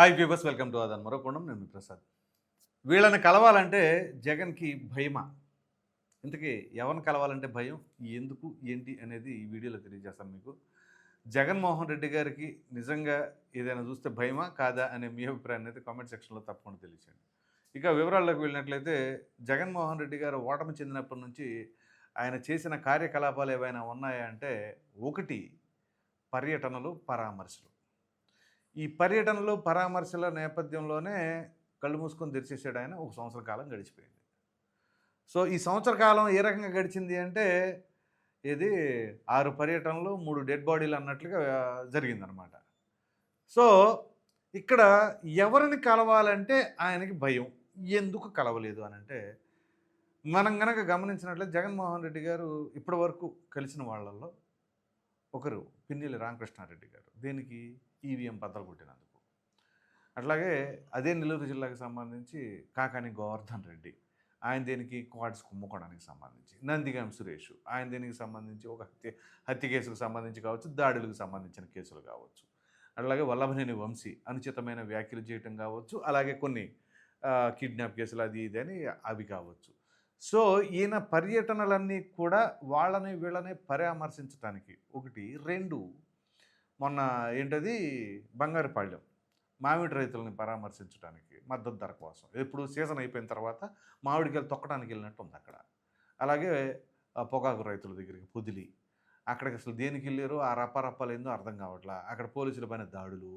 hi viewers welcome to అదన్ మరొకొండం నేను మీ ప్రసాద్. వీళ్ళని కలవాలంటే జగన్కి భయమా? ఇంతకీ ఎవరిని కలవాలంటే భయం? ఎందుకు? ఏంటి? అనేది ఈ వీడియోలో తెలియజేస్తాను మీకు. జగన్మోహన్ రెడ్డి గారికి నిజంగా ఏదైనా చూస్తే భయమా? కాదా? అనే మీ అభిప్రాయాన్ని అయితే కామెంట్ సెక్షన్లో తప్పకుండా తెలియచేయండి. ఇక వివరాల్లోకి వెళ్ళినట్లయితే జగన్మోహన్ రెడ్డి గారు ఓటమి చెందినప్పటి నుంచి ఆయన చేసిన కార్యకలాపాలు ఏవైనా ఉన్నాయా అంటే ఒకటి పర్యటనలు పరామర్శలు. ఈ పర్యటనలు పరామర్శల నేపథ్యంలోనే కళ్ళు మూసుకొని తెరిచేసాడు ఆయన. ఒక సంవత్సర కాలం గడిచిపోయింది. సో ఈ సంవత్సర కాలం ఏ రకంగా గడిచింది అంటే ఇది ఆరు పర్యటనలు మూడు డెడ్ బాడీలు అన్నట్లుగా జరిగిందనమాట. సో ఇక్కడ ఎవరిని కలవాలంటే ఆయనకి భయం. ఎందుకు కలవలేదు అని అంటే మనం గనక గమనించినట్లయితే జగన్మోహన్ రెడ్డి గారు ఇప్పటి వరకు కలిసిన వాళ్ళల్లో ఒకరు పిన్నెల్లి రామకృష్ణారెడ్డి గారు. దేనికి? ఈవీఎం పద్దలు కొట్టినందుకు. అట్లాగే అదే నెల్లూరు జిల్లాకు సంబంధించి కాకాని గోవర్ధన్ రెడ్డి ఆయన దేనికి క్వాడ్స్ కుమ్ముకోవడానికి సంబంధించి నందిగం సురేష్ ఆయన దేనికి సంబంధించి ఒక హత్య హత్య కేసుకు సంబంధించి కావచ్చు దాడులకు సంబంధించిన కేసులు కావచ్చు. అట్లాగే వల్లభనేని వంశీ అనుచితమైన వ్యాఖ్యలు చేయటం కావచ్చు అలాగే కొన్ని కిడ్నాప్ కేసులు అది ఇది అని అవి కావచ్చు. సో ఈయన పర్యటనలన్నీ కూడా వాళ్ళని వీళ్ళని పరామర్శించడానికి ఒకటి రెండు మొన్న ఏంటది? బంగారుపాళ్యం. మామిడి రైతులని పరామర్శించడానికి మద్దతు ధర కోసం. ఎప్పుడు సీజన్ అయిపోయిన తర్వాత మామిడికాయలు తొక్కడానికి వెళ్ళినట్టు ఉంది అక్కడ. అలాగే పొగాకు రైతుల దగ్గరికి పొదిలి. అక్కడికి అసలు దేనికి వెళ్ళారు? ఆ రప్పరప్పలు ఏందో అర్థం కావట్లా. అక్కడ పోలీసుల పైన దాడులు.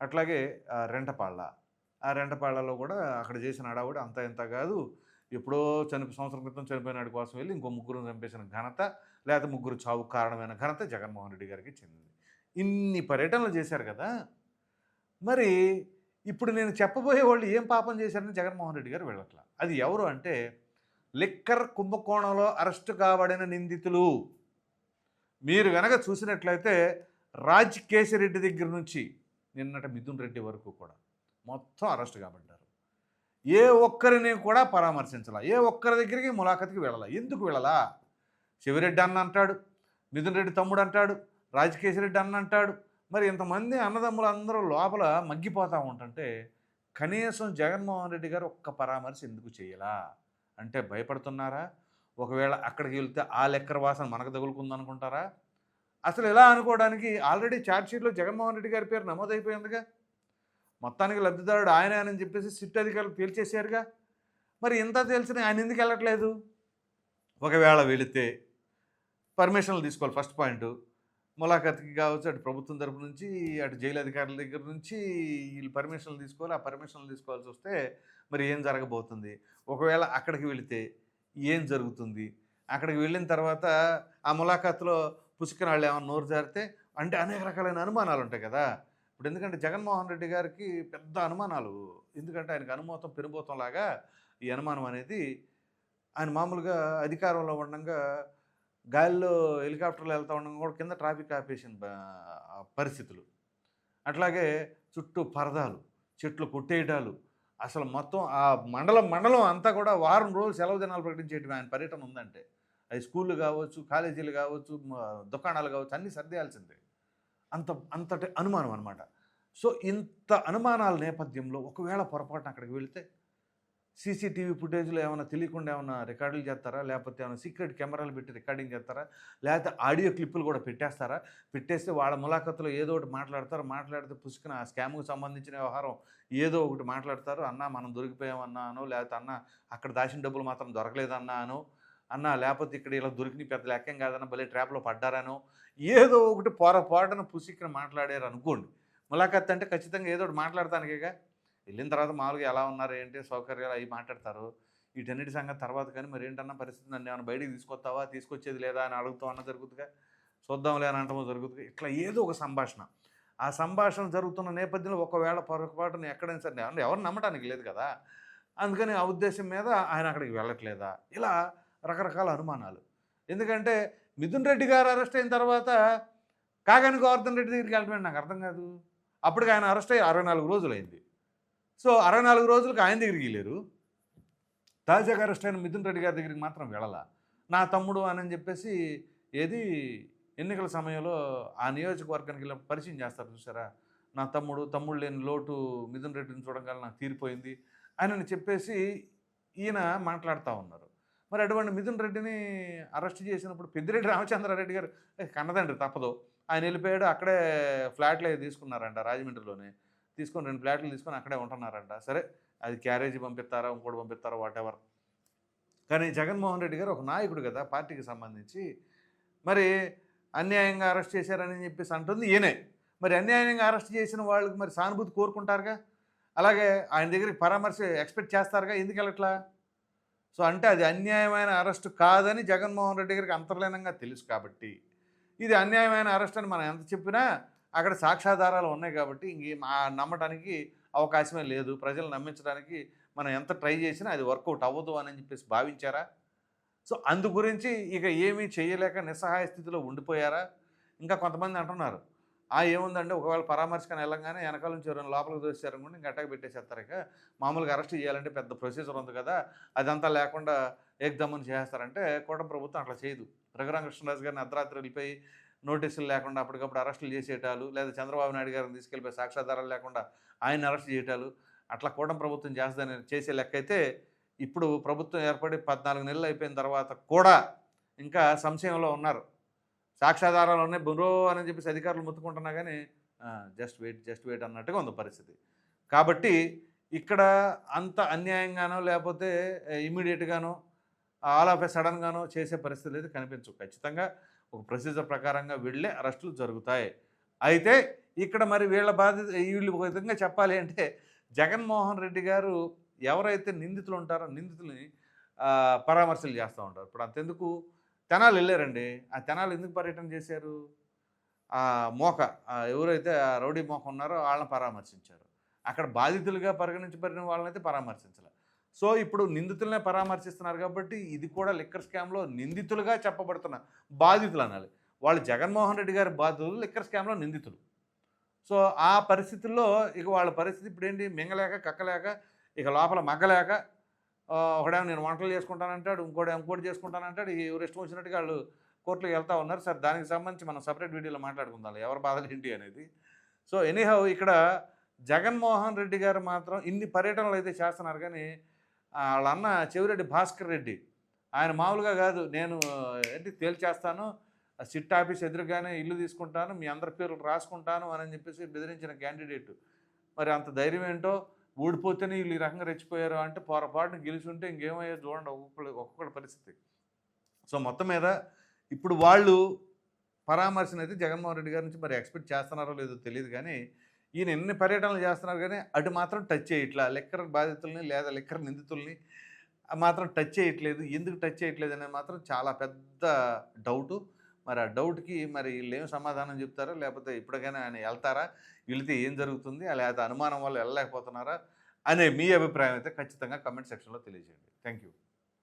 అట్లాగే రెంటపాళ్ళ. ఆ రెంటపాళ్ళలో కూడా అక్కడ చేసిన అడావుడు అంత ఇంత కాదు. ఎప్పుడో చనిపో సంవత్సరం క్రితం చనిపోయినాడు కోసం వెళ్ళి ఇంకో ముగ్గురు చంపేసిన ఘనత లేకపోతే ముగ్గురు చావు కారణమైన ఘనత జగన్మోహన్ రెడ్డి గారికి చెందింది. ఇన్ని పర్యటనలు చేశారు కదా! మరి ఇప్పుడు నేను చెప్పబోయే వాళ్ళు ఏం పాపం చేశారని జగన్మోహన్ రెడ్డి గారు వెళ్ళట్లా. అది ఎవరు అంటే లిక్కర్ కుంభకోణంలో అరెస్టు కాబడిన నిందితులు. మీరు కనుక చూసినట్లయితే రాజ్ కేశిరెడ్డి దగ్గర నుంచి నిన్నటి మిథున్ రెడ్డి వరకు కూడా మొత్తం అరెస్ట్ కాబడ్డారు ఏ ఒక్కరిని కూడా పరామర్శించాల. ఏ ఒక్కరి దగ్గరికి ములాఖత్కి వెళ్ళాల. ఎందుకు వెళ్ళాలా? శివిరెడ్డి అన్న అంటాడు మిథున్ రెడ్డి తమ్ముడు అంటాడు రాజకేశిరెడ్డి అన్న అంటాడు. మరి ఇంతమంది అన్నదమ్ములు అందరూ లోపల మగ్గిపోతూ ఉంటుంటే కనీసం జగన్మోహన్ రెడ్డి గారు ఒక్క పరామర్శ ఎందుకు చేయాలా? అంటే భయపడుతున్నారా? ఒకవేళ అక్కడికి వెళ్తే ఆ లెక్కర వాసన మనకు తగులుకుందనుకుంటారా అసలు ఎలా అనుకోవడానికి ఆల్రెడీ ఛార్జ్షీట్లో జగన్మోహన్ రెడ్డి గారి పేరు నమోదైపోయిందిగా. మొత్తానికి లబ్ధిదారుడు ఆయన అని చెప్పేసి సిట్ అధికారులు తేల్చేశారుగా. మరి ఇంత తెలిసిన ఆయన ఎందుకు వెళ్ళట్లేదు? ఒకవేళ వెళితే పర్మిషన్లు తీసుకోవాలి ఫస్ట్ పాయింట్. ములాఖత్కి కావచ్చు అటు ప్రభుత్వం తరపు నుంచి అటు జైలు అధికారుల దగ్గర నుంచి వీళ్ళు పర్మిషన్లు తీసుకోవాలి. ఆ పర్మిషన్లు తీసుకోవాల్సి వస్తే మరి ఏం జరగబోతుంది? ఒకవేళ అక్కడికి వెళితే ఏం జరుగుతుంది? అక్కడికి వెళ్ళిన తర్వాత ఆ ములాఖాత్లో పుసుకుని వాళ్ళు ఏమైనా నోరు జారితే అంటే అనేక రకాలైన అనుమానాలు ఉంటాయి కదా! ఇప్పుడు ఎందుకంటే జగన్మోహన్ రెడ్డి గారికి పెద్ద అనుమానాలు. ఎందుకంటే ఆయనకు అనుమోతం పెనుబోతం లాగా ఈ అనుమానం అనేది ఆయన మామూలుగా అధికారంలో ఉండగా గాలిలో హెలికాప్టర్లు వెళ్తూ ఉండడం కూడా కింద ట్రాఫిక్ ఆపేసిన పరిస్థితులు. అట్లాగే చుట్టూ పరదాలు చెట్లు కొట్టేయడాలు అసలు మొత్తం ఆ మండలం మండలం అంతా కూడా వారం రోజులు సెలవు దినాలు ప్రకటించేటివి ఆయన పర్యటన ఉందంటే. అది స్కూళ్ళు కావచ్చు కాలేజీలు కావచ్చు దుకాణాలు కావచ్చు అన్నీ సర్దేయాల్సిందే. అంత అంతటి అనుమానం అనమాట సో ఇంత అనుమానాల నేపథ్యంలో ఒకవేళ పొరపాటున అక్కడికి వెళితే సీసీటీవీ ఫుటేజ్లో ఏమైనా తెలియకుండా ఏమైనా రికార్డులు చేస్తారా? లేకపోతే ఏమైనా సీక్రెట్ కెమెరాలు పెట్టి రికార్డింగ్ చేస్తారా? లేకపోతే ఆడియో క్లిప్పులు కూడా పెట్టేస్తారా? పెట్టేస్తే వాళ్ళ ములాఖతులో ఏదో ఒకటి మాట్లాడతారు. మాట్లాడితే పుసుకున ఆ స్కామ్కి సంబంధించిన వ్యవహారం ఏదో ఒకటి మాట్లాడతారు. అన్న మనం దొరికిపోయామన్నాను లేకపోతే అన్న అక్కడ దాచిన డబ్బులు మాత్రం దొరకలేదన్నాను అన్న లేకపోతే ఇక్కడ ఇలా దొరికిన పెద్ద లెక్కం కాదన్న భలే ట్రాప్లో పడ్డారనో ఏదో ఒకటి పొరపాటున పుసిక్కిన మాట్లాడారు అనుకోండి ములాఖత్ అంటే ఖచ్చితంగా ఏదో ఒకటి మాట్లాడతానికేగా? వెళ్ళిన తర్వాత మామూలుగా ఎలా ఉన్నారు ఏంటి సౌకర్యాలు అవి మాట్లాడతారు? వీటన్నిటి సంగతి తర్వాత కానీ మరి ఏంటన్నా పరిస్థితి? నన్ను ఏమైనా బయటికి తీసుకొస్తావా? తీసుకొచ్చేది లేదా? అని అడుగుతావు అన్న జరుగుతుందిగా చూద్దాంలే అని అంటమో జరుగుతుంది ఇట్లా ఏదో ఒక సంభాషణ. ఆ సంభాషణ జరుగుతున్న నేపథ్యంలో ఒకవేళ పొరపాటున ఎక్కడైనా సరే అంటే ఎవరు నమ్మటానికి లేదు కదా? అందుకని ఆ ఉద్దేశం మీద ఆయన అక్కడికి వెళ్ళట్లేదా? ఇలా రకరకాల అనుమానాలు. ఎందుకంటే మిథున్ రెడ్డి గారు అరెస్ట్ అయిన తర్వాత కాగాని గోవర్ధన్ రెడ్డి దగ్గరికి వెళ్ళటమే నాకు అర్థం కాదు. అప్పటికి ఆయన అరెస్ట్ అయ్యి అరవై నాలుగు రోజులు అయింది సో అరవై నాలుగు రోజులకు ఆయన దగ్గరికి వెళ్ళారు. తాజాగా అరెస్ట్ అయిన మిథున్ రెడ్డి గారి దగ్గరికి మాత్రం వెళ్ళాల. నా తమ్ముడు అని చెప్పేసి ఏది ఎన్నికల సమయంలో ఆ నియోజకవర్గానికి వెళ్ళి పరిచయం చేస్తారు చూసారా? నా తమ్ముడు తమ్ముడు లేని లోటు మిథున్ రెడ్డిని చూడగానే నాకు తీరిపోయింది అని చెప్పేసి ఈయన మాట్లాడుతూ ఉన్నారు. మరి అటువంటి మిథున్ రెడ్డిని అరెస్ట్ చేసినప్పుడు పెద్దిరెడ్డి రామచంద్రారెడ్డి గారు కన్నదండ్రి తప్పదు. ఆయన వెళ్ళిపోయాడు అక్కడే ఫ్లాట్లో తీసుకున్నారంట రాజమండ్రిలోనే. తీసుకొని రెండు ఫ్లాట్లు తీసుకొని అక్కడే ఉంటున్నారంట. సరే అది క్యారేజీ పంపిస్తారా ఇంకోటి పంపిస్తారా వాట్ కానీ జగన్మోహన్ రెడ్డి గారు ఒక నాయకుడు కదా పార్టీకి సంబంధించి. మరి అన్యాయంగా అరెస్ట్ చేశారని చెప్పేసి అంటుంది ఈయనే. మరి అన్యాయంగా అరెస్ట్ చేసిన వాళ్ళకి మరి సానుభూతి కోరుకుంటారుగా? అలాగే ఆయన దగ్గరికి పరామర్శ ఎక్స్పెక్ట్ చేస్తారుగా? ఎందుకు వెళ్ళట్లా సో అంటే అది అన్యాయమైన అరెస్ట్ కాదని జగన్మోహన్ రెడ్డి గారికి అంతర్లీనంగా తెలుసు కాబట్టి. ఇది అన్యాయమైన అరెస్ట్ అని మనం ఎంత చెప్పినా అక్కడ సాక్ష్యాధారాలు ఉన్నాయి కాబట్టి ఇంక మా నమ్మటానికి అవకాశమే లేదు. ప్రజలు నమ్మించడానికి మనం ఎంత ట్రై చేసినా అది వర్కౌట్ అవ్వదు అని చెప్పేసి భావించారా? సో అందు గురించి ఇక ఏమీ చేయలేక నిస్సహాయ స్థితిలో ఉండిపోయారా? ఇంకా కొంతమంది అంటున్నారు. ఆ ఏముందంటే ఒకవేళ పరామర్శకని వెళ్ళంగానే వెనకాల నుంచి ఎవరైనా లోపలికి దోశారనుకోండి ఇంకా అటాక్ పెట్టేసేస్తారు ఇక. మామూలుగా అరెస్ట్ చేయాలంటే పెద్ద ప్రొసీజర్ ఉంది కదా. అదంతా లేకుండా ఏకదమ్మని చేస్తారంటే కూటమి ప్రభుత్వం అట్లా చేయదు. రఘురామకృష్ణరాజు గారిని అర్ధరాత్రి వెళ్ళిపోయి నోటీసులు లేకుండా అప్పటికప్పుడు అరెస్టులు చేసేటాలు లేదా చంద్రబాబు నాయుడు గారిని తీసుకెళ్ళిపోయి సాక్ష్యాధారాలు లేకుండా ఆయన అరెస్ట్ చేయటాలు అట్లా కూడా ప్రభుత్వం చేస్తుందని చేసే లెక్క అయితే ఇప్పుడు ప్రభుత్వం ఏర్పడి పద్నాలుగు నెలలు అయిపోయిన తర్వాత కూడా ఇంకా సంశయంలో ఉన్నారు. సాక్ష్యాధారాలు ఉన్నాయి బురో అని చెప్పేసి అధికారులు ముత్తుకుంటున్నా కానీ జస్ట్ వెయిట్ జస్ట్ వెయిట్ అన్నట్టుగా ఉంది పరిస్థితి. కాబట్టి ఇక్కడ అంత అన్యాయంగానో లేకపోతే ఇమీడియట్గానో ఆల్ ఆఫ్ ఎ సడన్గానో చేసే పరిస్థితులు అయితే కనిపించవు. ఖచ్చితంగా ఒక ప్రొసీజర్ ప్రకారంగా వెళ్ళే అరెస్టులు జరుగుతాయి. అయితే ఇక్కడ మరి వీళ్ళ బాధ్యత వీళ్ళు ఒక విధంగా చెప్పాలి అంటే జగన్మోహన్ రెడ్డి గారు ఎవరైతే నిందితులు ఉంటారో నిందితుల్ని పరామర్శలు చేస్తూ ఉంటారు. ఇప్పుడు అంతెందుకు? తెనాలు వెళ్ళారండి. ఆ తెనాలు ఎందుకు పర్యటన చేశారు? ఆ మోక ఎవరైతే ఆ రౌడీ మోక ఉన్నారో వాళ్ళని పరామర్శించారు. అక్కడ బాధితులుగా పరిగణించబడిన వాళ్ళనైతే పరామర్శించాలి. సో ఇప్పుడు నిందితులనే పరామర్శిస్తున్నారు కాబట్టి ఇది కూడా లిక్కర్ స్కామ్లో నిందితులుగా చెప్పబడుతున్న బాధితులు అనాలి. వాళ్ళు జగన్మోహన్ రెడ్డి గారి బాధితులు లిక్కర్ స్కామ్లో నిందితులు. సో ఆ పరిస్థితుల్లో ఇక వాళ్ళ పరిస్థితి ఇప్పుడు ఏంటి? మింగలేక కక్కలేక ఇక లోపల మగ్గలేక ఒకడేమో నేను వంటలు చేసుకుంటానంటాడు ఇంకోటి ఇంకోటి చేసుకుంటానంటాడు ఇక ఎవరు ఇష్టం వచ్చినట్టుగా వాళ్ళు కోర్టులో వెళ్తా ఉన్నారు. సార్ దానికి సంబంధించి మనం సపరేట్ వీడియోలో మాట్లాడుకుందాం. ఎవరి బాధలు ఏంటి అనేది. సో ఎనీహౌ ఇక్కడ జగన్మోహన్ రెడ్డి గారు మాత్రం ఇన్ని పర్యటనలు అయితే చేస్తున్నారు కానీ వాళ్ళ అన్న చెవిరెడ్డి భాస్కర్ రెడ్డి. ఆయన మామూలుగా కాదు. నేను ఏంటి తేల్చేస్తాను. సిట్ ఆఫీస్ ఎదురుగానే ఇల్లు తీసుకుంటాను. మీ అందరి పేర్లు రాసుకుంటాను అని చెప్పేసి బెదిరించిన క్యాండిడేట్. మరి అంత ధైర్యం ఏంటో? ఊడిపోతేనే వీళ్ళు ఈ రకంగా రెచ్చిపోయారు అంటే పొరపాటున గెలిచుంటే ఇంకేమయ్యో చూడండి ఒక్కొక్కటి ఒక్కొక్కటి పరిస్థితి. సో మొత్తం మీద ఇప్పుడు వాళ్ళు పరామర్శనైతే జగన్మోహన్ రెడ్డి గారి నుంచి మరి ఎక్స్పెక్ట్ చేస్తున్నారో లేదో తెలియదు కానీ ఈయన ఎన్ని పర్యటనలు చేస్తున్నారు కానీ అటు మాత్రం టచ్ చేయట్లా. లెక్కర్ బాధితుల్ని లేదా లెక్కర్ నిందితుల్ని మాత్రం టచ్ చేయట్లేదు. ఎందుకు టచ్ చేయట్లేదు అనేది మాత్రం చాలా పెద్ద డౌటు మరి ఆ డౌట్కి మరి వీళ్ళు ఏం సమాధానం చెప్తారో? లేకపోతే ఇప్పటికైనా ఆయన వెళ్తారా? వెళితే ఏం జరుగుతుంది? లేకపోతే అనుమానం వల్ల వెళ్ళలేకపోతున్నారా? అనే మీ అభిప్రాయం అయితే ఖచ్చితంగా కమెంట్ సెక్షన్లో తెలియజేయండి. Thank you